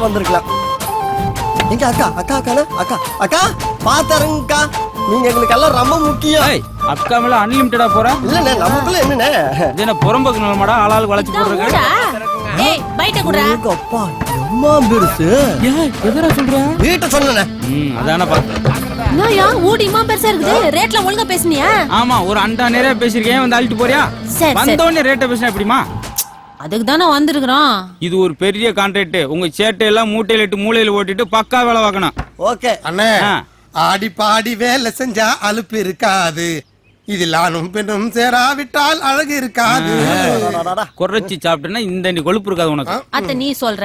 முன்னாடியே வந்திருக்கலாம். எங்க அக்கா? அக்கா அக்கா அக்கா அக்கா பாத்தருங்கக்கா நீங்க எங்களுக்கு எல்லாம் ரொம்ப முக்கியம். ஏய் அக்கா மேல அன்லிமிட்டடா போற? இல்லண்ணே நமக்குள்ள என்னண்ணே? இது என்ன புறம்போக்கு நிலமாடா? ஆளாள் வளைச்சு போடுறது ஊடா ஏய் பைட்ட குடுறா. எங்க அப்பா எம்மா பெருசு? ஏய் எதரா சொல்ற? வீட்டை சொன்னேண்ணே. ம் அதானே பார்த்தேன். நாயா ஊடி இம்மா பெருசா இருக்குது. ரேட்ல ஒழுங்கா பேசுனியா? ஆமா ஒரு அண்டா நிறைய பேசிருக்கேன் வந்து அழிட்டு போறியா? வந்த உடனே ரேட்டை பேசினா எப்படிமா அதுக்கு தானே வந்திருக்கிறோம். இது ஒரு பெரிய கான்ட்ராக்ட் உங்க சேட்டை எல்லாம் மூட்டையில இட்டு மூலையில ஓட்டிட்டு பக்கா வேலை பார்க்கணும். ஓகே. அண்ணே. ஆடி பாடி வேலை செஞ்சா அலுப்பு இருக்காது. இதில் ஆணும் பெண்ணும் சேராவிட்டால் அழகு இருக்காது. குறைச்சி சாப்பிட்டேன்னா இந்த நீ கொழுப்பு இருக்காது உனக்கு. அத்த நீ சொல்ற?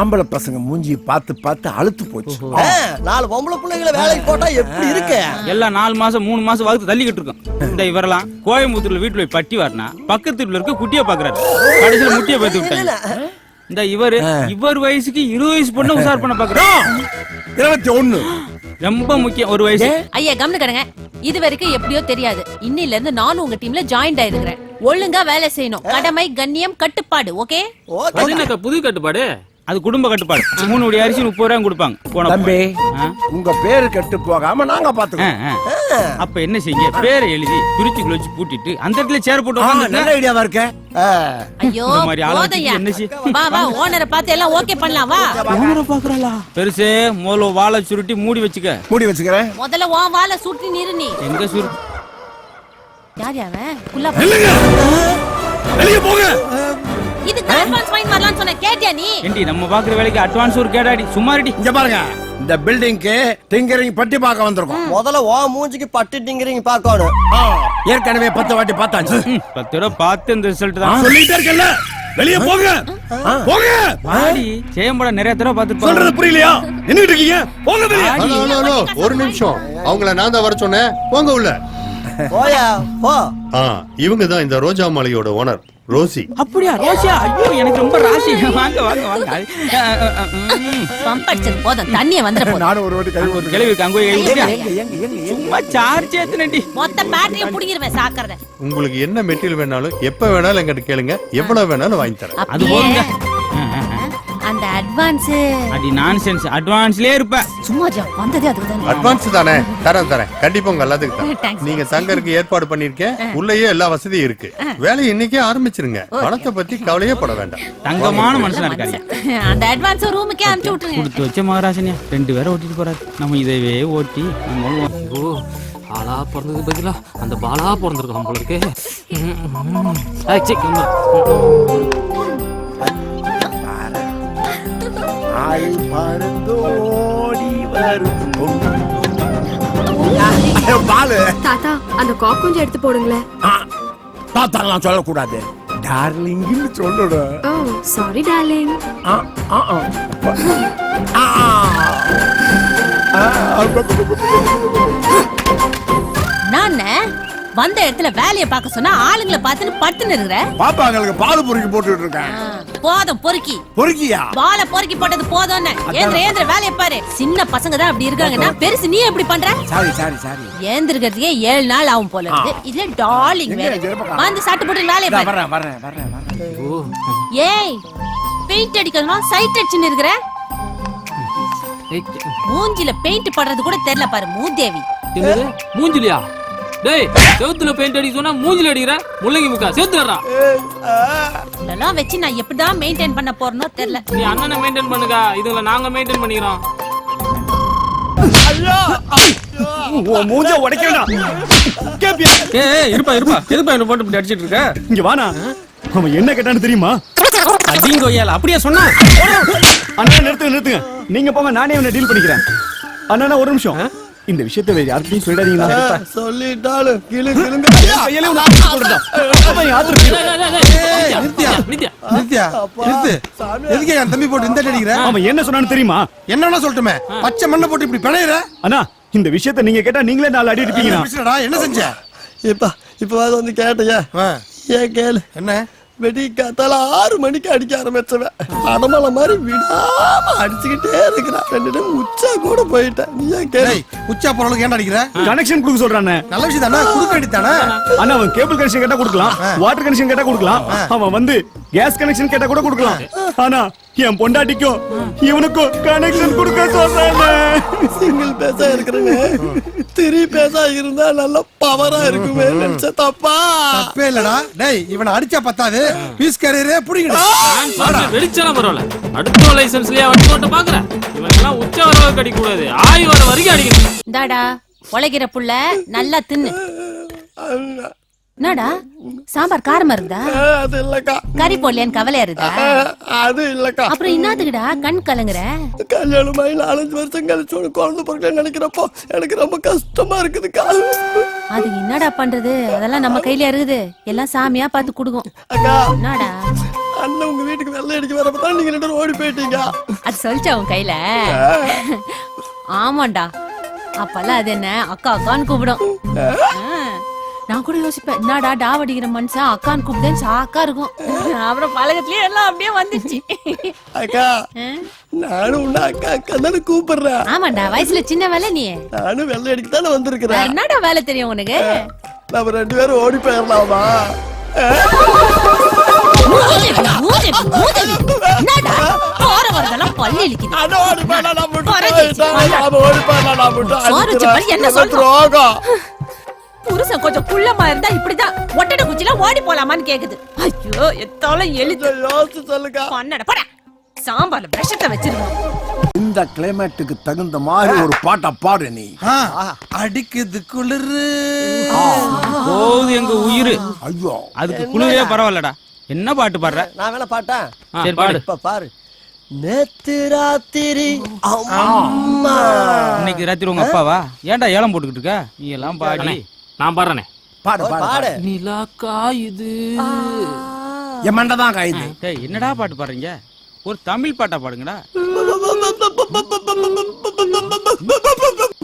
ஆம்பளை பசங்க மூஞ்சியை பார்த்து பார்த்து அழுத்து போச்சு. நாலு பொம்பளை பிள்ளைங்களை வேலைக்கு போட்டா எப்படி இருக்கு? எல்லாம் நாலு மாசம் மூணு மாசம் வகுத்து தள்ளிக்கிட்டு இருக்கும். இந்த இவரெல்லாம் கோயம்புத்தூர்ல வீட்டுல போய் பட்டி வாரினா பக்கத்து வீட்டுல இருக்க குட்டியை பாக்குறாரு கடைசியில முட்டியை பார்த்து விட்டாங்க. இந்த இவரு இவர் வயசுக்கு இருபது வயசு பொண்ணு உசார் பண்ண பாக்குறோம் இருபத்தி ஒண்ணு ரொம்ப முக்கியம் ஒரு வயசு. ஐயா கவனி கடங்க. இது வரைக்கும் எப்படியோ தெரியாது. இன்னில இருந்து நானும் உங்க டீம்ல ஜாயின்ட் ஆயிருக்கிறேன். ஒழுங்கா வேலை செய்யணும். கடமை கண்ணியம் கட்டுப்பாடு ஓகே. புது கட்டுப்பாடு? அது குடும்ப கட்டுப்பாடு. மூணு உடைய அரிசி முப்பது ரூபாய் கொடுப்பாங்க. போன தம்பி ஆ? உங்க பேரு கெட்டு போகாம நாங்க பாத்துக்கோம். அப்ப என்ன செய்யுங்க? பேரை எழுதி பிரிச்சுக்குள்ள வச்சு பூட்டிட்டு அந்த இடத்துல சேர் போட்டு. நல்ல ஐடியாவா இருக்க. ஐயோ மாதிரி ஆளை என்ன செய்ய? வா வா ஓனரை பார்த்து எல்லாம் ஓகே பண்ணலாம் வா. பெருசு முதல்ல வாழை சுருட்டி மூடி வச்சுக்க. மூடி வச்சுக்கிறேன். முதல்ல உன் நிறு நீ. எங்க யார் யாவன் வெளியே போங்க. இதுக்கு அட்வான்ஸ் ஃபைன் வரலாம்னு சொன்ன கேட்டியா நீ? ஏண்டி நம்ம பாக்குற வேலைக்கு அட்வான்ஸ் ஒரு கேடாடி சும்மா ரெடி இங்க பாருங்க இந்த பில்டிங்க்கு டிங்கரிங் பட்டி பார்க்க வந்திருக்கோம். முதல்ல ஓ மூஞ்சிக்கு பட்டுட்டிங்கிறீங்க பார்க்கணும். ஆ, ஏற்கனவே பத்து வாட்டி பார்த்தாச்சு. பத்து ரூபா பார்த்து இந்த ரிசல்ட் தான். சொல்லிட்டே இருக்கல வெளியே போங்க. போங்க. பாடி சேம்பட நிறைய தடவை பார்த்து சொல்றது புரியலையா? நின்னுட்டு இருக்கீங்க. போங்க வெளியே. ஒரு நிமிஷம். அவங்கள நான் தான் வர சொன்னேன். போங்க உள்ள. போயா போ. ஆ இவங்க தான் இந்த ரோஜா மாலையோட ஓனர் ரோசி. அப்படியா? ரோஷா ஐயோ எனக்கு ரொம்ப ராசி. வாங்க வாங்க வாங்க. பம்ப் அடிச்சது போதும். தண்ணிய வந்துற போதும். நானும் ஒரு வாட்டி கை போட்டு கிளவி இருக்கு அங்க போய் கை ஊத்தியா? எங்க எங்க எங்க எங்க சும்மா சார்ஜ் ஏத்துனடி மொத்த பேட்டரிய புடிங்கிருவேன் சாக்கறத. உங்களுக்கு என்ன மெட்டீரியல் வேணாலும் எப்ப வேணாலும் எங்கிட்ட கேளுங்க. எவ்வளவு வேணாலும் வாங்கி தரேன். அது போதுங்க. அந்த அட்வான்ஸ் அடி நான்சென்ஸ் அட்வான்ஸ்லயே இருப்ப. சும்மா ஜா வந்ததே அதுக்கு தானே அட்வான்ஸ் தானே? தரேன் தரேன். கண்டிப்பா உங்க எல்லாத்துக்கும் தரேன். நீங்க தங்கறதுக்கு ஏற்பாடு பண்ணிருக்கேன். உள்ளேயே எல்லா வசதியும் இருக்கு. வேலையை இன்னைக்கே ஆரம்பிச்சிருங்க. பணத்தை பத்தி கவலையே பட வேண்டாம். தங்கமான மனுஷனா இருக்காரு அந்த அட்வான்ஸ் ரூமுக்கே அனுப்பிச்சு விட்டுருங்க. கொடுத்து வச்ச மகாராசனியா ரெண்டு பேரை ஓட்டிட்டு போறாரு. நம்ம இதவே ஓட்டி நம்ம ஆளா பிறந்தது பதிலா அந்த பாலா பிறந்திருக்கான் போல இருக்கு ஆள் பறந்து ஓடி வரும் பாலு. தாத்தா அந்த காக் கொஞ்சம் எடுத்து போடுங்களேன். தாத்தாலாம் சொல்லக்கூடாது. டார்லிங்னு சொல்லணும். ஓ சாரி டார்லிங். ஆ, ஆ, ஆ. ஆ, ஆ. ஆ, நான் வந்த இடத்துல வேலைய பார்க்க சொன்னா ஆளுங்களை பார்த்துன்னு படுத்துன்னு இருக்கிற? பாப்பாங்களுக்கு பால் பொறுக்கி போட்டுட்டு இருக்கேன். போதும் பொறுக்கி. பொறுக்கியா? பால பொறுக்கி போட்டது போதும்னு. ஏந்திர ஏந்திர வேலைய பாரு. சின்ன பசங்க தான் அப்படி இருக்காங்கன்னா பெருசு நீ எப்படி பண்ற? Sorry sorry sorry. ஏந்திருக்கிறதுக்கே ஏழு நாள் ஆகும் போல இருக்கு. இதுல டார்லிங் வேற? வந்து சாட்டு போட்டு வேலைய பாரு. வர்றேன் வர்றேன் ஐயோ ஏய் பெயிண்ட் அடிக்கிறதுனா சைட் அடிச்சுன்னு இருக்கிற? மூஞ்சில பெயிண்ட் படுறது கூட தெரியல பாரு மூதேவி. மூஞ்சிலியா? டேய் செவுத்துல பெயிண்ட் அடிக்க சொன்னா மூஞ்சில அடிக்கிற? முள்ளங்கி முக்கா செவுத்துறா இதெல்லாம் வச்சு நான் எப்படிதான் மெயின்டைன் பண்ண போறேனோ தெரியல. நீ அண்ணனை மெயின்டைன் பண்ணுங்க. இதுல நாங்க மெயின்டைன் பண்ணிக்கிறோம். உன் மூஞ்ச உடைக்கடா கேப்பியா? ஏய் இருப்பா இருப்பா. எதுப்பா என்ன போட்டு இப்படி அடிச்சிட்டு இருக்க? இங்க வானா அவன் என்ன கேட்டான்னு தெரியுமா? அடிங்கோயால அப்படியே சொன்னா. அண்ணா நிறுத்துங்க நிறுத்துங்க. நீங்க போங்க நானே அவனை டீல் பண்ணிக்கிறேன். அண்ணா ஒரு நிமிஷம். இந்த விஷயத்தை வேற யார்கிட்டயும் சொல்லிடாதீங்களா சொல்லிட்டாலும் கிளு கிளுங்க. கையிலே ஆத்து ஆத்து இருக்கு. நித்யா நித்யா நித்யா எதுக்கு என் தம்பி போட்டு இந்த அடிக்கிற? அவன் என்ன சொன்னான்னு தெரியுமா? என்னன்னா சொல்லட்டுமே? பச்சை மண்ணை போட்டு இப்படி பிணையிற? அண்ணா இந்த விஷயத்தை நீங்க கேட்டா நீங்களே நாலு அடி பிடிச்சடா என்ன செஞ்ச? இப்ப இப்ப வந்து கேட்டையா ஆ, ஏன் கேளு? என்ன? வெடி காத்தால ஆறு மணிக்கு அடிக்க ஆரம்பிச்சவன். அடமலை மாதிரி விடாம அடிச்சுக்கிட்டே இருக்கிறான். ரெண்டு உச்சா கூட போயிட்டேன். நீ ஏன் கேளு? உச்சா பொருளுக்கு ஏன்டா அடிக்கிற? கனெக்ஷன் கொடுக்க சொல்றானே. நல்ல விஷயம் தானே? குடுக்க வேண்டியதானே அண்ணா அவன் கேபிள் கனெக்ஷன் கேட்டா கொடுக்கலாம். வாட்டர் கனெக்ஷன் கேட்டா கொடுக்கலாம். அவன் வந்து கேஸ் கனெக்ஷன் கேட்டா கூட கொடுக்கலாம். ஆனா என் பொண்டாட்டிக்கும் இவனுக்கும் கனெக்ஷன் கொடுக்க சொல்றாங்க சிங்கிள் பேசா இருக்கிறேன்னு திரி பேசா இருந்தா நல்லா பவரா இருக்குமே நினைச்ச தப்பா? தப்பே இல்லடா. டேய் இவனை அடிச்சா பத்தாது. பீஸ் கேரியரே புடிங்கடா. வெடிச்சாலும் பரவாயில்ல அடுத்த லைசன்ஸ்லயே வண்டி ஓட்ட பாக்குறேன் இவனுக்கெல்லாம் உச்ச வரவு அடிக்க கூடாது ஆய் வர வரைக்கும் அடிக்கணும். இந்தாடா உழைக்கிற புள்ள நல்லா தின்னு. என்னடா? சாம்பார் காரமா இருக்குதா அது இல்லக்கா. கறி போடலையான்னு கவலையா இருக்குதா அது இல்லக்கா. அப்புறம் என்னத்துக்குடா? கண் கலங்குற? கல்யாணமாயி நாலஞ்சு வருஷம் கழிச்சு ஒரு குழந்தை பிறகு நினைக்கிறப்போ எனக்கு ரொம்ப கஷ்டமா இருக்குதுக்கா அது என்னடா பண்றது? அதெல்லாம் நம்ம கையில இருக்குது எல்லாம் சாமியா பார்த்து குடுக்கும். அக்கா என்னடா? அண்ணன் உங்க வீட்டுக்கு வெள்ளை அடிக்க வரப்ப தான் நீங்க ரெண்டு ஓடி போயிட்டீங்க. அது சொல்லிச்சா உன் கையில? ஆமாண்டா. அப்பெல்லாம் அது என்ன? அக்கா அக்கான்னு கூப்பிடும். நான் கூட யோசிப்பேன் என்னடா டாவடிக்கிற மனுஷன் அக்கான்னு கூப்பிட்டேன் சாக்கா இருக்கும். அப்புறம் பழகத்துலயே எல்லாம் அப்படியே வந்துச்சு. அக்கா நானும் உன்ன அக்கா அக்கா தானே கூப்பிடுறேன். ஆமாண்டா வயசுல சின்ன வேலை நீ. நானும் வெள்ளை அடிக்க தானே வந்திருக்கிறேன். என்னடா வேலை தெரியும் உனக்கு? நம்ம ரெண்டு பேரும் ஓடி போயிடலாமா? என்ன அடிக்கிறேன். புருஷன் கொஞ்சம் குள்ளமா இருந்தா இப்படிதான் ஒட்டட குச்சில ஓடி போலாமான்னு கேக்குது. ஐயோ எத்தாலும் எழுது யோசிச்சு சொல்லுக்கா பண்ணட போட. சாம்பார்ல விஷத்தை வச்சிருக்கோம் இந்த கிளைமேட்டுக்கு தகுந்த மாதிரி ஒரு பாட்டை பாடு நீ. அடிக்குது குளிரு. போகுது எங்க உயிர். ஐயோ. அதுக்கு குளிரே பரவாயில்லடா. என்ன பாட்டு பாடுற? நான் வேணா பாட்டேன் ஆ, சரி, பாடு. இப்ப பாரு. நேத்து ராத்திரி அம்மா. இன்னைக்கு ராத்திரி உங்க அப்பாவா? ஏன்டா ஏலம் போட்டுக்கிட்டு இருக்க? நீ எல்லாம் பாடி. நான் பாடுறேனே. பாடு பாடு நிலா காயுது. என் மண்டை தான் காயுது. டேய் என்னடா பாட்டு பாடுறீங்க? ஒரு தமிழ் பாட்டா பாடுங்கடா.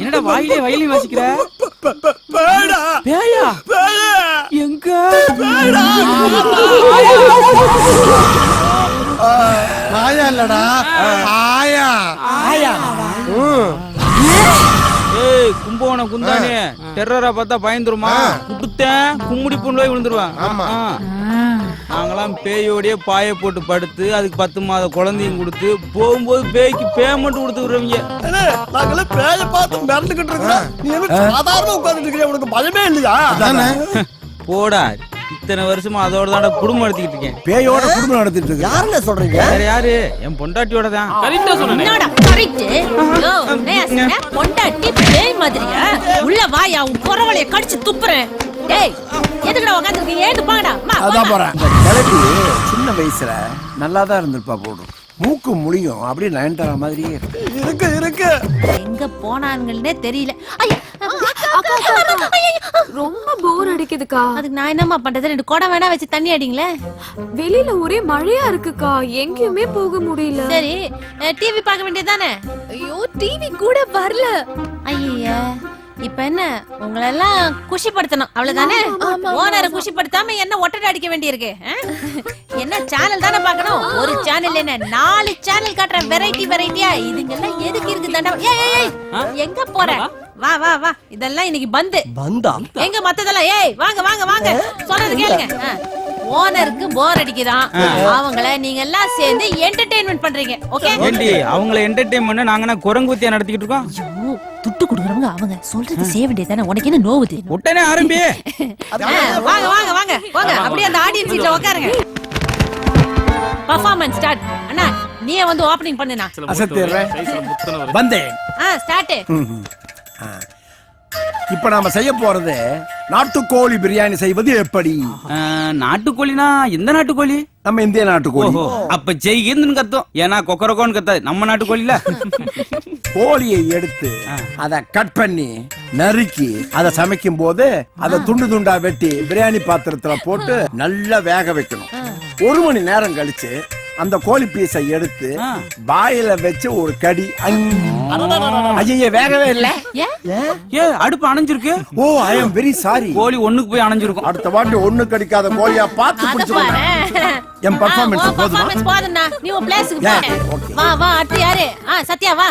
என்னடா வாயிலே வயலையும் வாசிக்கிற? பேடா. பேயா? எங்க? ஆயா இல்லடா. ஆயா. ஏய் கும்பகோணம் குந்தானே டெரரா பார்த்தா பயந்துருமா? குடுத்தேன் கும்முடி புண்ணு விழுந்துருவான் ஆமா. நாங்களாம் பேயோடய பாய போட்டு படுத்து அதுக்கு பத்து மாத குழந்தையும் கொடுத்து போகும்போது பேய்க்கு பேமெண்ட் கொடுத்து விடுறவங்க. நாங்கெல்லாம் பேய பார்த்து மிரண்டுகிட்டு இருக்கிறோம். நீ சாதாரண உட்கார்ந்துட்டு இருக்கிற உனக்கு பயமே இல்லையா? அதானே? போடா. இத்தனை வருஷமா அதோட தான்டா குடும்பம் நடத்திக்கிட்டு இருக்கேன். பேயோட குடும்பம் நடத்திட்டு இருக்கு. யாருன்னு சொல்றீங்க? வேற யாரு? என் பொண்டாட்டியோட தான் கரெக்டா சொன்னேனே. என்னடா கரெக்ட் யோ சொன்ன பொண்டாட்டி பேய் மாதிரியா? உள்ள வாயா உன் குறவளைய கடிச்சு துப்புறேன். டேய் எதுக்குடா உட்காந்துருக்கீங்க ஏந்து போங்கடா. அம்மா, அதான். போறேன். இந்த கிளப்பி சின்ன வயசுல நல்லா தான் இருந்திருப்பா போடும் மூக்கு முழியும் அப்படியே நயன்தாரா மாதிரியே இருக்கு. இருக்கு எங்க போனானுங்கன்னே தெரியல. ஐயா. ரொம்ப போர் அடிக்குதுக்கா. அதுக்கு நான் என்னம்மா பண்றது? ரெண்டு குடம் வேணா வச்சு தண்ணி அடிங்களே. வெளியில ஒரே மழையா இருக்குக்கா. எங்கேயுமே போக முடியல. சரி டிவி பார்க்க வேண்டியதுதானே? ஐயோ டிவி கூட வரல. ஐயா இப்ப என்ன? உங்களை எல்லாம் குஷிப்படுத்தணும். அவ்வளவுதானே? ஓனரை குஷிப்படுத்தாம என்ன ஒட்டடை அடிக்க வேண்டியிருக்கு? என்ன சேனல் தானே பார்க்கணும்? ஒரு சேனல் என்ன? நாலு சேனல் காட்டுற வெரைட்டி வெரைட்டியா இதுங்கெல்லாம் எதுக்கு இருக்கு தண்டா எங்க போற? வா வா வா. இதெல்லாம் இன்னைக்கு பந்து. பந்தா? எங்க மத்ததெல்லாம்? ஏய் வாங்க வாங்க வாங்க. சொல்றது கேளுங்க. ஓனருக்கு போர் அடிக்குதான். அவங்கள நீங்க எல்லாம் சேர்ந்து என்டர்டெயின்மெண்ட் பண்றீங்க. ஓகே ஏண்டி அவங்கள என்டர்டைன் பண்ண நாங்கன்னா குரங்குத்தியா நடத்திக்கிட்டு இருக்கோம்? துட்டு கொடுக்குறவங்க அவங்க. சொல்றது செய்ய வேண்டியதானே உனக்கு என்ன நோவுது உடனே ஆரம்பி. ஆ, வாங்க வாங்க வாங்க வாங்க. அப்படியே அந்த ஆடியன்ஸ் சீட்ல உட்காருங்க பர்ஃபார்மன்ஸ் ஸ்டார்ட் அண்ணா நீயே வந்து ஓபனிங் பண்ணுனா அசத்திடுறேன். வந்தேன் ஆ ஸ்டார்ட். இப்ப நாம செய்ய போறது நாட்டுக்கோழி பிரியாணி செய்வது எப்படி? நாட்டுக்கோழினா எந்த நாட்டுக்கோழி? நம்ம இந்திய நாட்டுக்கோழி. அப்ப ஜெய்கின்னு கத்தும். ஏன்னா கொக்கரக்கோன்னு கத்தாது. நம்ம நாட்டுக்கோழில. கோழியை எடுத்து அத கட் பண்ணி நறுக்கி அத சமைக்கும் போது அத துண்டு துண்டா வெட்டி பிரியாணி பாத்திரத்துல போட்டு நல்லா வேக வைக்கணும். ஒரு மணி நேரம் கழிச்சு அந்த கோழி பீஸை எடுத்து. வாயில வச்சு ஒரு கடி. ஐய வேகவே இல்ல. ஏ அடுப்பு அணைஞ்சிருக்கு. ஓ ஐ எம் வெரி சாரி கோழி ஒண்ணுக்கு போய் அணைஞ்சிருக்கும். அடுத்த வாட்டி ஒண்ணு கடிக்காத கோழியா பார்த்து பிடிச்சு என் பர்ஃபார்மன்ஸ் போதுமா? போதும்டா. நீ உன் Yeah, போ. வா வா அடுத்து யாரு? ஆ சத்யா வா.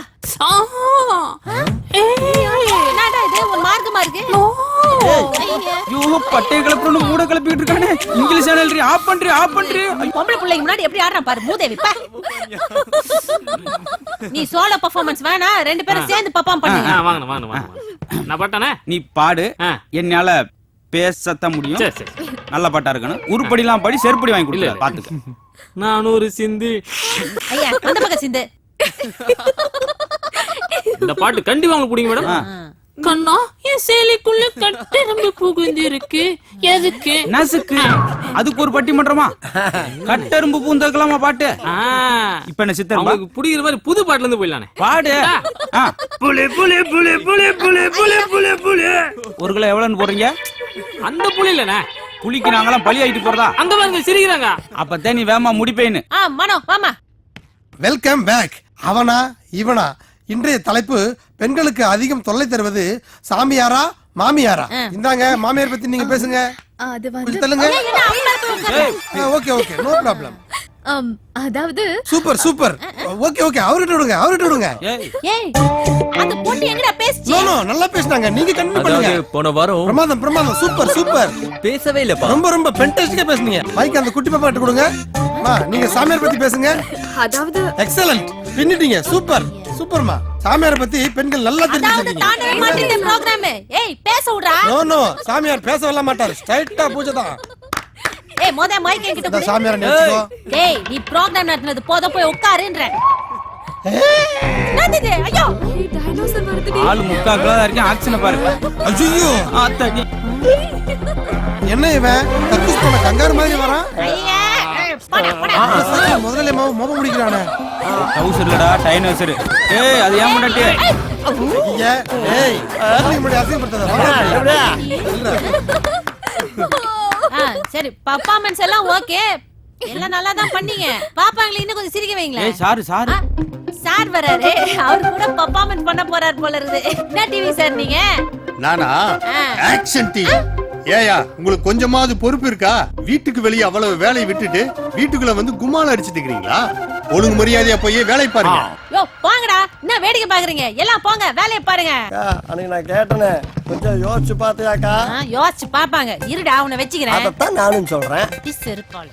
என்னடா இது? ஒரு மார்க்கமா இருக்கு. ஐயே. பட்டைய கிளப்புறன்னு மூட கிளப்பிட்டு இருக்கானே. இங்கிலீஷ் சேனல் ஆஃப் பண்றி ஆஃப் பண்றி. பொம்பளை பிள்ளைக்கு முன்னாடி எப்படி ஆடுறான் பாரு மூதேவி. பா. நீ சோலோ பெர்ஃபார்மன்ஸ் வேணா ரெண்டு பேரும் சேர்ந்து பெர்ஃபார்ம் பண்ணுங்க வாங்கண்ணா நான் பாட்டானே? நீ பாடு. என்னால பேசத்தான் முடியும். சரி சரி. நல்ல பாட்டா இருக்கணும். உருப்படிலாம் படி செருப்படி வாங்கி கொடுக்கல. பாத்துக்க. நான் ஒரு சிந்து. ஐயா அந்த பக்கம் சிந்து. இந்த பாட்டு கண்டிப்பா உங்களுக்கு பிடிக்கும் மேடம். கண்ணா என் சேலைக்குள்ள கட்டெரும்பு புகுந்து இருக்கு எதுக்கு? நசுக்கு. அதுக்கு ஒரு பட்டிமன்றமா? கட்டெரும்பு பூந்ததுக்கலாமா பாட்டு? இப்ப என்ன சித்தர் அவங்களுக்கு பிடிக்கிற மாதிரி புது பாட்டுல இருந்து போயிடலானே. பாடு. புலி புலி புலி புலி புலி புலி புலி புலி. ஒரு கிலோ எவ்வளவுன்னு போடுறீங்க? அந்த புலி இல்லண்ணே. புலிக்கு நாங்கெல்லாம் பழி ஆயிட்டு போறதா? அங்க பாருங்க சிரிக்கிறாங்க. அப்பதான் நீ வேமா முடிப்பேன்னு. ஆ மனோ வாமா வெல்கம் பேக் அவனா இவனா? இன்றைய தலைப்பு பெண்களுக்கு அதிகம் தொல்லை தருவது சாமியாரா மாமியாரா? இந்தாங்க மாமியார் பத்தி நீங்க பேசுங்க. அது கொஞ்சம் தள்ளுங்க. ஓகே ஓகே நோ ப்ராப்ளம் வந்து அதாவது சூப்பர் சூப்பர். ஓகே ஓகே அவர்கிட்ட விடுங்க அவர்கிட்ட விடுங்க. ஏய். அந்த பொண்ணு எங்கடா பேசுச்சு? நோ நோ நல்லா பேசுனாங்க. நீங்க கண்டினியூ பண்ணுங்க. போன வாரம் பிரமாதம் பிரமாதம். Super super. பேசவே இல்லப்பா. ரொம்ப ரொம்ப பென்டாஸ்டிக்கா பேசுனீங்க. மைக் அந்த குட்டி பாப்பா கிட்ட கொடுங்க. மா நீங்க சாமியார் பத்தி பேசுங்க. அதாவது எக்ஸலன்ட் பின்னிட்டீங்க. சூப்பர் சூப்பர்மா. சாமியார் பத்தி பெண்கள் நல்லா தெரிஞ்சுக்கிட்டீங்க. தாண்டவே மாட்டேங்குது ப்ரோக்ராம் ஏய் பேச விடுறா? நோ நோ சாமியார் பேச வரல மாட்டார் ஸ்ட்ரைட்டா பூஜை தான். ஏய் மொத மைக் என்கிட்ட கொடு. சாமியார் நினைச்சுக்கோ டேய் நீ ப்ரோக்ராம் நடத்துனது போத போய் உட்காருன்ற. என்னது? ஐயோ. டைனோசர் வருதுடி ஆளு முக்கா கிலோ இருக்கேன் ஆக்சனை பாரு. ஐயோ ஆத்தாடி. என்ன இவன்? கக்கூஸ் போன கங்காரு மாதிரி வரான்? ஐயா. போடா போடா. சரி, முதல்ல மோ மோப முடிக்கிறானே டவுசர் இல்லடா டைனோசர் ஏய் அது ஏன் ஏய் முன்னாடி அசிங்கப்படுத்தாத. சரி பர்ஃபார்மன்ஸ் எல்லாம் ஓகே எல்லாம் நல்லா தான் பண்ணீங்க. பாப்பாங்களை இன்னும் கொஞ்சம் சிரிக்க வைங்களேன். ஏய் சாரு சாரு. சார் வராரு. அவர் கூட பர்ஃபார்மன்ஸ் பண்ண போறாரு போல இருக்குது. என்ன டிவி சார் நீங்க? நானா. ஆக்ஷன் டீம் ஏயா உங்களுக்கு கொஞ்சமாவது பொறுப்பு இருக்கா? வீட்டுக்கு வெளியே அவ்வளவு வேலையை விட்டுட்டு வீட்டுக்குள்ள வந்து கும்மால அடிச்சிட்டு இருக்கிறீங்களா? ஒழுங்கு மரியாதையா போய் வேலை பாருங்க. யோ போங்கடா என்ன வேடிக்கை பாக்குறீங்க? எல்லாம் போங்க வேலையை பாருங்க. அன்னைக்கு நான் கேட்டனே கொஞ்சம் யோசிச்சு பார்த்தியாக்கா? ஆ, யோசிச்சு பாப்பாங்க இருடா உன்னை வச்சுக்கிறேன். அதைத்தான் நானும் சொல்றேன். செருப்பாள்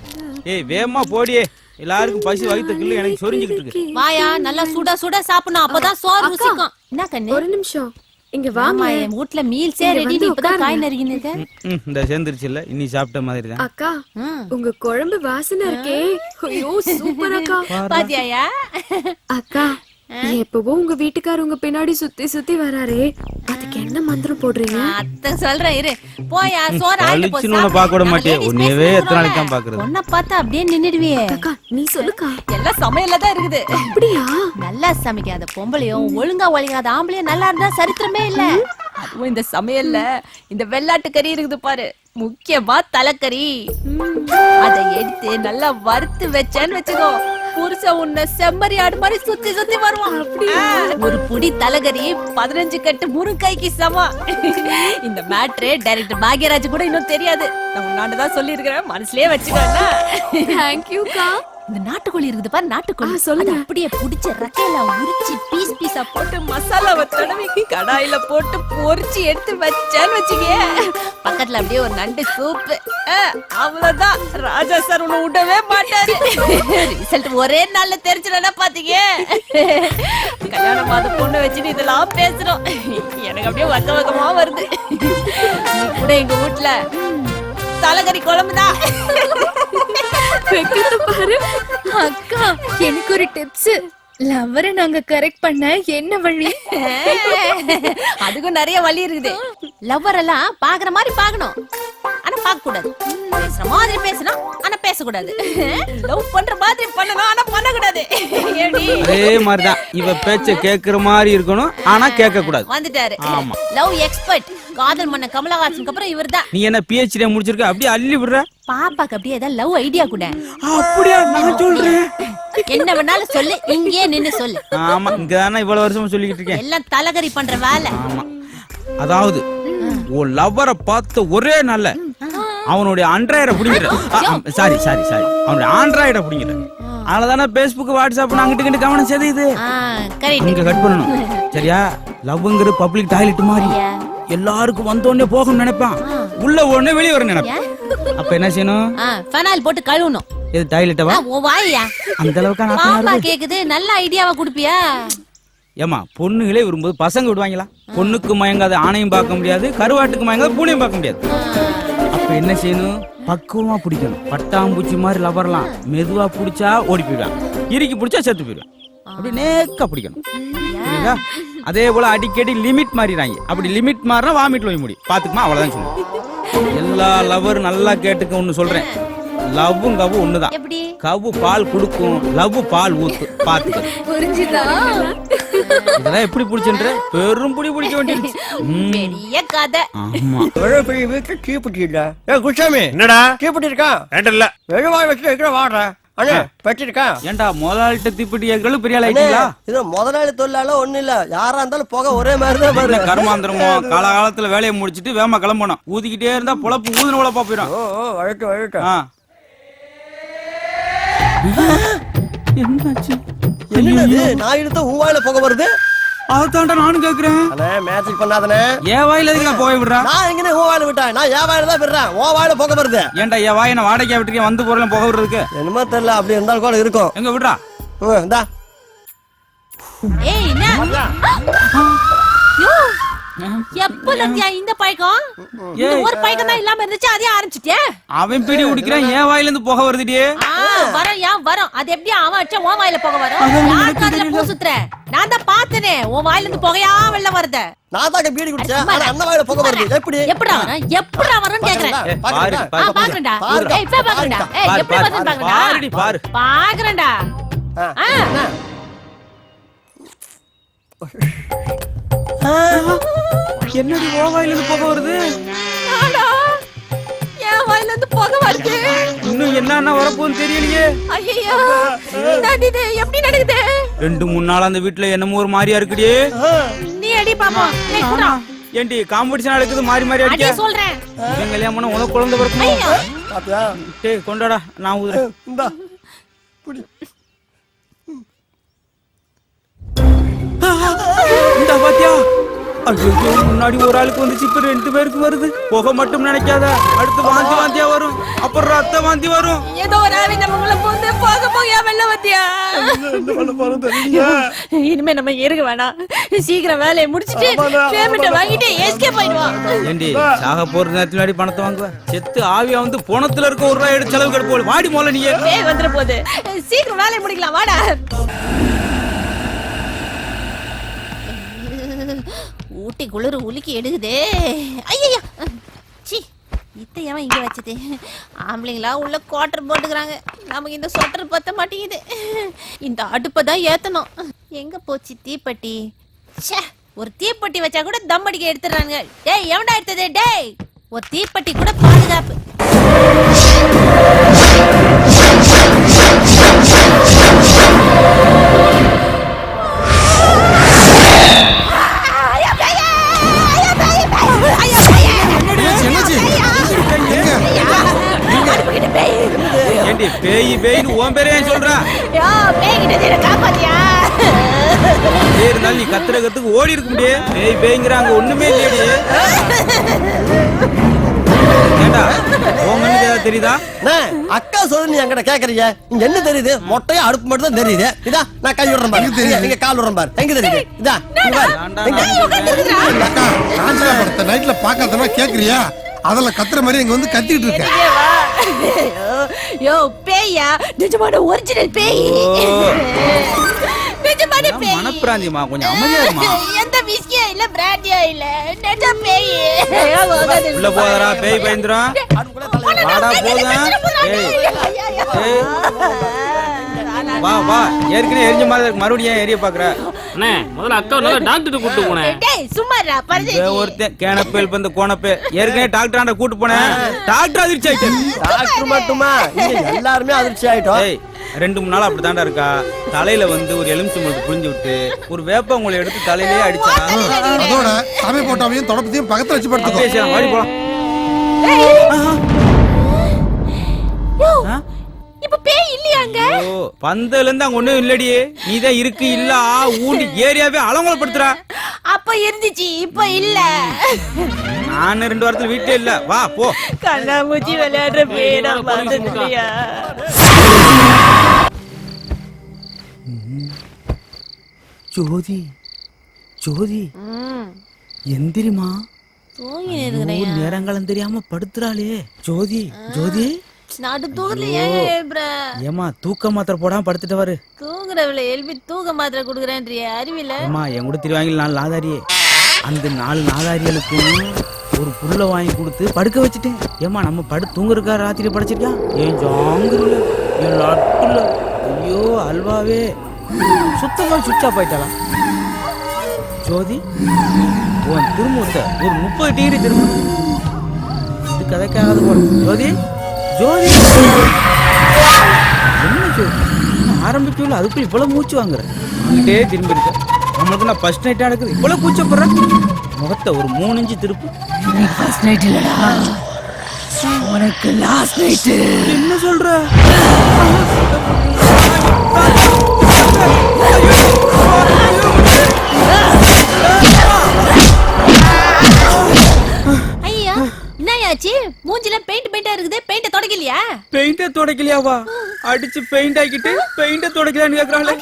ஏய் வேகமா போடியே எல்லாருக்கும் பசி வயிற்று கிள்ளு எனக்கு சொரிஞ்சுக்கிட்டு இருக்கு. வாயா நல்லா சுட சுட சாப்பிடணும். அப்பதான் சோறு ருசிக்கும். என்ன கண்ணு? ஒரு நிமிஷம். இங்க வாமா என் வீட்ல மீல்ஸே ரெடி இப்பதான் காய் ம், இந்த சேர்ந்துருச்சு இல்ல. இன்னி சாப்பிட்ட மாதிரி தான் அக்கா உங்க குழம்பு வாசனை இருக்கே. ஐயோ சூப்பர் அக்கா. பாத்தியாயா? அக்கா எப்பவும் உங்க வீட்டுக்காரர் உங்க பின்னாடி சுத்தி சுத்தி வராரே. அதுக்கு என்ன மந்திரம் போடுறீங்க? அத்த சொல்றேன் இரு. போயா சோறு ஆயிட்டு போ, பளிச்சுன்னு உன்னை பார்க்க விட ladies உன்னையவே. எத்தனை நாளைக்கு தான் பார்க்கறது? உன்னை பார்த்தா அப்படியே நின்னுடுவியே. அக்கா நீ சொல்லுக்கா. எல்லாம் சமையல்ல தான் இருக்குது. அப்படியா? நல்லா சமைக்காத பொம்பளையும் ஒழுங்கா ஒழுங்காத ஆம்பளையும் நல்லா இருந்தா சரித்திரமே இல்ல. அதுவும் இந்த சமையல்ல இந்த வெள்ளாட்டு கறி இருக்குது பாரு. முக்கியமா தலைக்கறி. அதை எடுத்து நல்லா வறுத்து வச்சேன்னு வச்சுக்கோ. புருஷன் உன்னை செம்மறி ஆடு மாதிரி சுத்தி சுத்தி வருவான். ஒரு புடி தலைகறி பதினஞ்சு கட்டு முருங்கைக்கு சமம். இந்த மேட்ரு டைரக்டர் பாக்யராஜ் கூட இன்னும் தெரியாது. நான் உன்னாண்டு தான் சொல்லியிருக்கிறேன். மனசுலயே வச்சுக்கோன்னா. தேங்க்யூக்கா இந்த நாட்டுக்கோழி இருக்குது பாரு நாட்டுக்கோழி. சொல்லுங்க. அப்படியே புடிச்ச ரெக்கையில உரிச்சு பீஸ் பீஸா போட்டு மசாலாவை தடவி கடாயில போட்டு பொரிச்சு எடுத்து வச்சேன்னு வச்சுக்க பக்கத்துல அப்படியே ஒரு நண்டு சூப்பு அவ்வளவுதான். ராஜா சார் உன்னை விடவே மாட்டாரு. ரிசல்ட் ஒரே நாள்ல தெரிஞ்சிடனா பாத்தீங்க. கல்யாணம் பார்த்த பொண்ணு வச்சுட்டு இதெல்லாம் பேசுறோம். எனக்கு அப்படியே வக்க வக்கமா வருது. கூட எங்க வீட்டுல தலைகறி குழம்புதான். வெக்கத்தை பாரு. அக்கா எனக்கு ஒரு டிப்ஸ் லவ்வரை நாங்க கரெக்ட் பண்ண என்ன வழி? அதுக்கும் நிறைய வழி இருக்குது. லவ்வர் எல்லாம் பாக்குற மாதிரி பார்க்கணும் ஆனா பார்க்க கூடாது பேசுற மாதிரி பேசணும் ஆனா பேசக்கூடாது. லவ் பண்ற மாதிரி பண்ணணும் ஆனா பண்ணக்கூடாது. எப்படி அதே மாதிரிதான். இவ பேச்ச கேக்குற மாதிரி இருக்கணும் ஆனா கேட்க கூடாது வந்துட்டாரு. ஆமா. லவ் எக்ஸ்பர்ட் காதல் மன்ன கமலஹாசனுக்கு அப்புறம் இவர்தான். நீ என்ன பிஹெச்டி முடிச்சிருக்க? அப்படியே அள்ளி விடுற? பாப்பாக்கு அப்படியே ஏதாவது லவ் ஐடியா கூட. அப்படியா? நான் சொல்றேன். என்ன வேணாலும் சொல்லு இங்கேயே நின்னு சொல்லு. ஆமா இங்க தானே இவ்வளவு வருஷமா சொல்லிக்கிட்டு இருக்கேன். எல்லாம் தலகரி பண்ற வேலை. ஆமா. அதாவது உன் லவ்வரை பார்த்த ஒரே நல்ல அவனுடைய ஆண்ட்ராய்டை பிடிங்கிற சாரி சாரி சாரி அவனுடைய ஆண்ட்ராய்டை பிடிங்கிற. அதனாலதானே பேஸ்புக் வாட்ஸ்அப் அங்கிட்டு கிட்ட கவனம் கரெக்ட் இங்க கட் பண்ணணும். சரியா? லவ்ங்கிற பப்ளிக் டாய்லெட் மாதிரி. எல்லாருக்கும் வந்த உடனே போகணும்னு நினைப்பான். உள்ள உடனே வெளியே வர நினைப்பான் அப்ப என்ன செய்யணும்? ஃபெனால் போட்டு கழுவணும். இது டாய்லெட்டவா உன் வாயா? அந்த அளவுக்கு நான் பாப்பா கேக்குது நல்ல ஐடியாவா குடுப்பியா? ஏமா பொண்ணுகளே விரும்புது பசங்க விடுவாங்களா? பொண்ணுக்கு மயங்காத ஆணையும் பார்க்க முடியாது கருவாட்டுக்கு மயங்காத பூனையும் பார்க்க முடியாது. அப்ப என்ன செய்யணும்? பக்குவமா பிடிக்கணும். பட்டாம்பூச்சி மாதிரி லவரலாம் மெதுவா பிடிச்சா ஓடி போயிடுவான் இறுக்கி பிடிச்சா செத்து போயிடுவான் அப்படி நேக்கா பிடிக்கணும். புரியுதா? அதே போல அடிக்கடி லிமிட் மாறிடுறாங்க. அப்படி லிமிட் மாறினா வாமிட்ல போய் முடியும். பாத்துக்குமா அவ்வளவுதான் சொல்லுவேன். எல்லா லவர் நல்லா கேட்டுக்க ஒண்ணு சொல்றேன். லவ்வும் கவ்வு ஒண்ணுதான். எப்படி? கவ்வு பால் கொடுக்கும் லவ் பால் ஊத்து பாத்துக்க. புரிஞ்சுதா? இதெல்லாம் எப்படி பிடிச்சுன்ற? பெரும் புடி பிடிக்க வேண்டியது பெரிய கதை. ஆமா. எவ்வளவு பெரிய வீட்டு தீப்பெட்டி இல்ல ஏ குஷாமி என்னடா? தீப்பெட்டி இருக்கா இல்ல எழுவாய் வச்சு வைக்கிற வாடுற? அண்ணே வச்சிருக்கா ஏன்டா முதலாளிட்ட தீப்பெட்டி ஏற்களும் பெரிய ஆள் ஆயிட்டீங்களா? இது முதலாளி தொழிலாள ஒண்ணு இல்ல. யாரா இருந்தாலும் போக ஒரே மாதிரி தான் என்ன கர்மாந்திரமோ? காலகாலத்துல வேலையை முடிச்சிட்டு வேகமா கிளம்பணும். ஊதிக்கிட்டே இருந்தா பொழப்பு ஊதுன பொழப்பா போயிடும். ஓ வழட்டு ஆ. என்னாச்சு? என்னது? நான் இழுத்த உன் வாயில போக வருது? அதான்டா நானும் கேக்குறேன். அண்ணே மேஜிக் பண்ணாதனே என் வாயில எதுக்கு நான் போய் விடுறேன் நான் எங்கனே உன் வாயில விட்டேன். நான் என் வாயில தான் விடுறேன். உன் வாயில போக வருது ஏன்டா என் வாயை நான் வாடகை விட்டுருக்கேன்? வந்து போறலாம் போக விடுறதுக்கு. என்னமோ தெரியல அப்படி இருந்தாலும் கூட இருக்கும். எங்க விடுறா? இந்தா. ஏய் என்ன? யோ. எப்பல இந்த பழக்கம் இந்த ஒரு பழக்கம் தான் இல்லாம இருந்துச்சு அதே ஆரம்பிச்சிட்டியா? அவன் பிடி குடிக்கிறான் என் வாயில இருந்து போக வருதுடியே ஆ வரும் ஏன் வரும்? அது எப்படி அவன் அடிச்சா உன் வாயில போக வரும்? யாருக்கு அதுல பூ சுத்துற நான் தான் பார்த்தனே உன் வாயில இருந்து புகையா வெளில வருத? நான் தாங்க பீடி குடிச்சேன். ஆனா அண்ணன் வாயில போக வருது. எப்படி? எப்படா வரும்? எப்படா வரும்னு கேக்குறேன். ஏ, பாரு பாருடா. ஏய், இப்ப பாக்குறேன்டா. ஏய், எப்படி பாரு. வருதுன்னு பாக்குறேன்டா பாருடி, பாரு. ஆ. என்னடி ஓ வாயில இருந்து போக வருது? என் வாயில இருந்து புகை வருது. இன்னும் என்னென்ன வரப்போகுதுன்னு தெரியலையே. ஐயோ இது எப்படி நடக்குது? ரெண்டு மூணு நாள் அந்த வீட்டுல என்னமோ ஒரு மாதிரியா நீ அடி ஏய், குடுறா. ஏண்டி காம்படிஷன் நடக்குது மாறி மாறி அடி அடிக்க சொல்றேன். இவன் கல்யாணம் உனக்கு குழந்தை பாத்தியா? டேய் கொண்டாடா நான் ஊதுறேன். இந்தா பாத்தியா? ஐயோ முன்னாடி ஒரு ஆளுக்கு வந்துச்சு இப்ப ரெண்டு பேருக்கு வருது. புகை மட்டும் நினைக்காத. அடுத்து வாந்தி வாந்தியா வரும். அப்புறம் ரத்த வாந்தி வரும். ஏதோ ஒரு ஆவி நமக்குள்ள போந்து போக போக வெள்ள வத்தியா இனிமே நம்ம இருக்க வேணாம். சீக்கிரம் வேலையை முடிச்சிட்டு பேமெண்ட் வாங்கிட்டு எஸ்கேப் ஆயிடுவோம் ஏண்டி சாக போற நேரத்துல முன்னாடி பணத்தை வாங்குவ? செத்து ஆவியா வந்து போனத்துல இருக்க ஒரு ரூபாய் எடுத்து செலவு கெடுப்போம் வாடி மோல நீ வந்துட போகுது. சீக்கிரம் வேலையை முடிக்கலாம். வாடா. ஊட்டி குளிர் உலுக்கி எடுக்குதே. ஐயா சி இத்தையவன் இங்கே வச்சது ஆம்பளைங்களா உள்ள குவார்டர் போட்டுக்கிறாங்க. நமக்கு இந்த சொட்டர் பத்த மாட்டேங்குது. இந்த அடுப்பை தான் ஏற்றணும் எங்கே போச்சு தீப்பெட்டி? ச்சே ஒரு தீப்பெட்டி வச்சா கூட தம் அடிக்க எடுத்துடுறாங்க டேய் எவன்டா எடுத்தது? டேய் ஒரு தீப்பெட்டி கூட பாதுகாப்பு. பேய் பேய்னு உன் பேரே ஏன் சொல்ற? யோ காப்பாத்தியா? பேய் இருந்தாலும் நீ கத்துற கத்துக்கு ஓடி இருக்க முடியே. பேய் பேய்ங்கிறாங்க ஒண்ணுமே இல்லையடி. ஏண்டா உன் கண்ணுக்கு ஏதாவது தெரியுதா? அண்ணே, அக்கா சொல்லு நீ என்கிட்ட கேக்குறீங்க. இங்க என்ன தெரியுது? மொட்டையா அடுப்பு மட்டும் தான் தெரியுது. இதா நான் கை விடுறேன் பாரு. தெரியுது? நீங்க கால் விடுறேன் பாரு. எங்க தெரியுது? இதா இங்க பாரு. ஏன்டா எங்க? நான் அக்கா காஞ்சனா படத்தை நைட்ல பாக்காதனா கேக்குறியா? அதில் கத்துற மாதிரி இங்க வந்து கத்திட்டு இருக்க யோ பேயா? நிஜமான ஒரிஜினல் பேய். நிஜமான பேய். மனப்பிராந்தியமா? கொஞ்சம் அமைதியா இருமா? எந்த விஸ்கியா இல்ல பிராண்டியா இல்ல. நிஜ பேய். உள்ள போதரா பேய் பயந்துரும் வாடா போதும். ஏய். வா வா. ஏற்கனவே எரிஞ்ச மாதிரி மறுபடியும் ஏன் எரிய பாக்குற அண்ணே முதல்ல அக்கா நல்லா டாக்டர் கூட்டு போனேன். டேய் சும்மாடா பரதேசி இவன் ஒருத்தன் கேனப்பேல் பந்து கோணப்பே ஏற்கனவே டாக்டர் ஆண்ட கூட்டு போனேன். டாக்டர் அதிர்ச்சி ஆயிட்டு டாக்டர் மட்டுமா? இங்க எல்லாருமே அதிர்ச்சி ஆயிட்டோம். ஏய் ரெண்டு மூணு நாள் அப்படித்தான்டா இருக்கா? தலையில வந்து ஒரு எலுமிச்சம்பழத்தை புழிஞ்சு விட்டு ஒரு வேப்பங்குளை எடுத்து தலையிலேயே அடிச்சா அதோட சமை போட்டாவையும் தொடப்பத்தையும் பக்கத்துல வச்சு படுத்துக்கோ. பேசலாம் வாடி போலாம். பந்தல இருந்து அங்க ஒண்ணும் இல்லடியே நீதான் இருக்கு இல்ல ஆ ஊண்டு ஏரியாவே அலங்கோலப்படுத்துறா. அப்ப இருந்துச்சு இப்ப இல்ல. நான் ரெண்டு வாரத்துல வீட்டே இல்ல. வா போ. கண்ணாமூச்சி விளையாடுற பேரா மறந்துட்டியா? ஜோதி ஜோதி. எந்திரிமா தூங்கி நேரங்காலம் தெரியாம படுத்துறாளே. ஜோதி ஜோதி. நடு தூக்கத்துல ஏன் எழுப்புற? ஏமா தூக்க மாத்திரை போடாம படுத்துட்டு வரு. தூங்குறவளை எழுப்பி தூக்க மாத்திரை குடுக்குறேன்றிய அறிவில? ஏமா என் கூட திருவாங்கி நாலு நாதாரியே. அந்த நாலு நாதாரிகளுக்கும் ஒரு புல்ல வாங்கி கொடுத்து படுக்க வச்சுட்டேன். ஏமா நம்ம படு தூங்குறக்கா ராத்திரி படைச்சிருக்கா? ஏன் ஜாங்கிரில என் லட்டுல. ஐயோ அல்வாவே. சுத்தமா சுவிட்ச் ஆஃப் ஆயிட்டாளா ஜோதி உன் திரும்ப ஒரு முப்பது டிகிரி திரும்ப. இது கதைக்காகாது போல. ஜோதி ஜோதி. என்ன ஜோதி ஆரம்பிக்கல அதுக்குள்ள இவ்வளவு மூச்சு வாங்குற? அங்கிட்டே திரும்பி இருக்க நம்மளுக்கு நான் ஃபர்ஸ்ட் நைட்டா நடக்குது? இவ்வளவு கூச்சப்படுறேன் முகத்தை ஒரு மூணு இன்ச்சு திருப்பு. ஃபர்ஸ்ட் நைட் இல்லடா. உனக்கு லாஸ்ட் நைட் என்ன சொல்ற? பெயிண்ட துடைக்கலையாவா அடிச்சு பெயிண்ட் ஆக்கிட்டு பெயிண்ட துடைக்கலான்னு கேக்குறாங்களே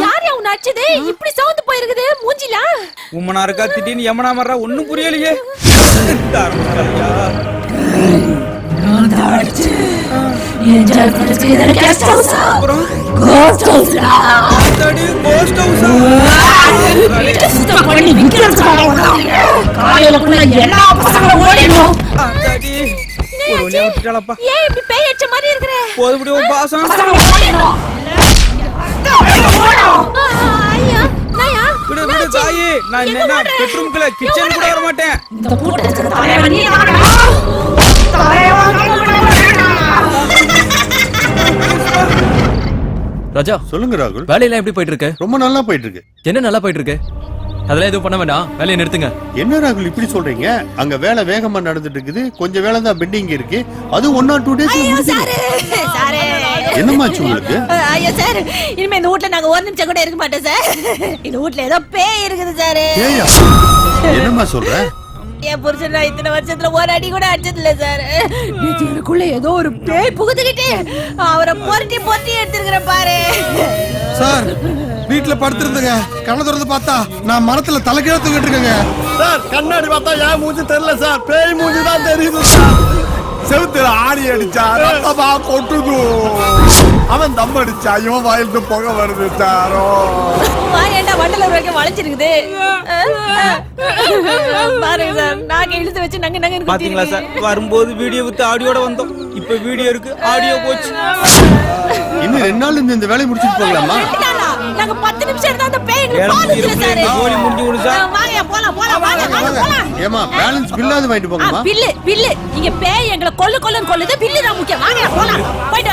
யார் அவன் அடிச்சது? இப்படி சவுந்து போயிருக்குது மூஞ்சில? உம்மனா இருக்கா திடீர்னு யமனா மர்றா ஒண்ணும் புரியலையே. house ஆ? ஆத்தாடி, ஒரு வழியா விட்டுட்டாளப்பா. ஏன் இப்படி பேய் அடிச்ச மாதிரி இருக்கிற. போதும் இப்படி ஒரு பாசம். ஐயா நாயா விடு விடு தாயி. நான் என்ன பெட்ரூம்குள்ள கிச்சன் கூட வர மாட்டேன். ராஜா சொல்லுங்க ராகுல். வேலையெல்லாம் எப்படி போயிட்டு இருக்கு? ரொம்ப நல்லா போயிட்டு இருக்கு. என்ன நல்லா போயிட்டு இருக்கு? அதெல்லாம் எதுவும் பண்ண வேண்டாம். வேலையை நிறுத்துங்க. என்ன ராகுல் இப்படி சொல்றீங்க? அங்க வேலை வேகமா நடந்துட்டு இருக்குது கொஞ்சம் வேலை தான் பெண்டிங் இருக்கு. அது one or two days sir! என்னமாச்சு உங்களுக்கு? ஐயோ சார்! இனிமே இந்த வீட்ல நாங்க ஒரு நிமிஷம் கூட இருக்க மாட்டோம் சார். இந்த வீட்ல ஏதோ பேய் இருக்குது சார். ஏயா என்னம்மா சொல்ற? என் புருஷன் நான் இத்தனை வருஷத்துல ஒரு அடி கூட அடிச்சது இல்ல சார். நேத்து எனக்குள்ள ஏதோ ஒரு பேய் புகுந்துக்கிட்டு அவரை பொருட்டி பொருட்டி எடுத்துருக்கிற பாரு. சார் வீட்டுல படுத்திருந்துங்க. கண்ணை திறந்து பார்த்தா நான் மரத்துல தலைக்கீழ தூக்கிட்டு இருக்கேங்க. சார் கண்ணாடி பார்த்தா ஏன் மூஞ்சி தெரியல சார். பேய் மூஞ்சி தான் தெரியுது சார். செவுத்துல ஆணி அடிச்சா ரத்தமா கொட்டுது. அவன் தம் அடிச்சா இவன் வாயிலிருந்து புகை வருது சாரோ. மாரியண்டா வண்டல வரைக்கும் வளைச்சிருக்குது? பாருங்க சார் நாங்க இழுத்து வச்சு நங்க நங்க பாத்தீங்களா சார்? வரும்போது வீடியோ வித்து ஆடியோட வந்தோம். இப்ப வீடியோ இருக்கு ஆடியோ போச்சு. இன்னும் ரெண்டு நாள் இந்த இந்த வேலையை முடிச்சுட்டு போகலாமா? நாங்க பத்து நிமிஷம் இருந்தா அந்த பேய் கோழி முடிஞ்சு விடு சார். வாங்க போலாம் போலாம் வாங்க போலாம். ஏமா பேலன்ஸ் வாங்கிட்டு போங்கம்மா பில்லு பில்லு இங்க பேய் எங்களை கொல்லு கொல்லுன்னு கொல்லுது. பில்லு தான் முக்கியம். வாங்க போலாம். போயிட்டு